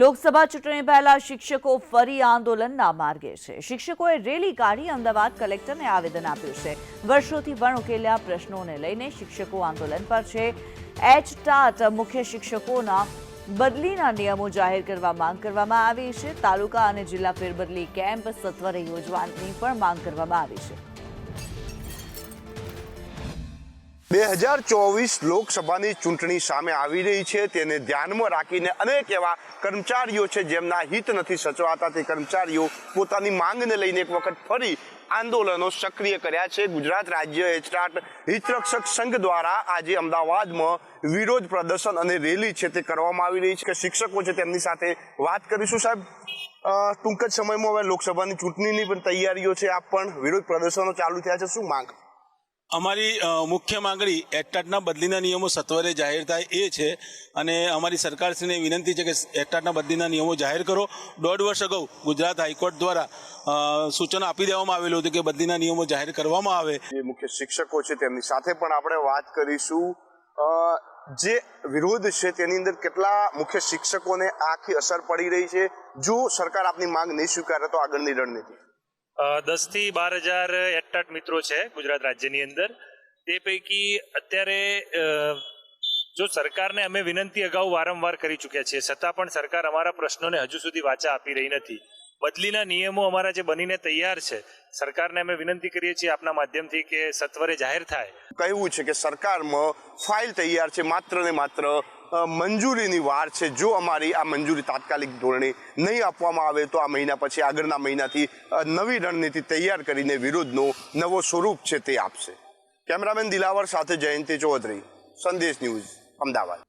લોકસભા ચૂંટણી પહેલા શિક્ષકો ફરી આંદોલનના માર્ગે છે. શિક્ષકોએ રેલી કાઢી અમદાવાદ કલેક્ટરને આવેદન આપ્યું છે. વર્ષોથી વણ ઉકેલ્યા પ્રશ્નોને લઈને શિક્ષકો આંદોલન પર છે. એચ ટાટ મુખ્ય શિક્ષકોના બદલીના નિયમો જાહેર કરવા માંગ કરવામાં આવી છે. તાલુકા અને જિલ્લા ફેરબદલી કેમ્પ સત્વરે યોજવાની પણ માંગ કરવામાં આવી છે. બે હજાર ચોવીસ લોકસભાની ચૂંટણી સામે આવી રહી છે. તેને ધ્યાનમાં રાખીને અનેક એવા કર્મચારીઓ છે જેમના હિત નથી સચવાતા. તે કર્મચારીઓ પોતાની માંગને લઈને એક વખત ફરી આંદોલનો સક્રિય કર્યા છે. ગુજરાત રાજ્ય એચરાટ હિતરક્ષક સંઘ દ્વારા આજે અમદાવાદમાં વિરોધ પ્રદર્શન અને રેલી છે તે કરવામાં આવી રહી છે. કે શિક્ષકો છે તેમની સાથે વાત કરીશું સાહેબ. ટૂંક જ સમયમાં હવે લોકસભાની ચૂંટણીની પણ તૈયારીઓ છે. આપ પણ વિરોધ પ્રદર્શનો ચાલુ થયા છે. શું માંગ? અમારી મુખ્ય માંગણી એટટાટના બદલીના નિયમો સત્વરે જાહેર થાય એ છે અને અમારી સરકારશ્રીને વિનંતી છે કે એટટાટના બદલીના નિયમો જાહેર કરો. દોઢ વર્ષ અગાઉ ગુજરાત હાઈકોર્ટ દ્વારા સૂચન આપી દેવામાં આવેલું હતું કે બદલીના નિયમો જાહેર કરવામાં આવે. જે મુખ્ય શિક્ષકો છે તેમની સાથે પણ આપણે વાત કરીશું. જે વિરોધ છે તેની અંદર કેટલા મુખ્ય શિક્ષકોને આખી અસર પડી રહી છે? જો સરકાર આપની માંગ નહીં સ્વીકારે તો આગળની રણનીતિ. દસથી બાર હજાર એટટાટ મિત્રો છે ગુજરાત રાજ્યની અંદર. તે પૈકી અત્યારે જો સરકારને અમે વિનંતી અગાઉ વારંવાર કરી ચૂક્યા છીએ, છતાં પણ સરકાર અમારા પ્રશ્નોને હજુ સુધી વાચા આપી રહી નથી. બદલીના નિયમો અમારા જે બનીને તૈયાર છે, સરકારને અમે વિનંતી કરીએ છીએ આપના માધ્યમથી કે સત્વરે જાહેર થાય. કહેવું છે કે સરકારમાં ફાઇલ તૈયાર છે, માત્ર ને માત્ર મંજૂરીની વાર છે. જો અમારી આ મંજૂરી તાત્કાલિક ધોરણે નહીં આપવામાં આવે તો આ મહિના પછી, આગળના મહિનાથી નવી રણનીતિ તૈયાર કરીને વિરોધનો નવો સ્વરૂપ છે તે આપશે. કેમેરામેન દિલાવર સાથે જયંતિ ચૌધરી, સંદેશ ન્યૂઝ, અમદાવાદ.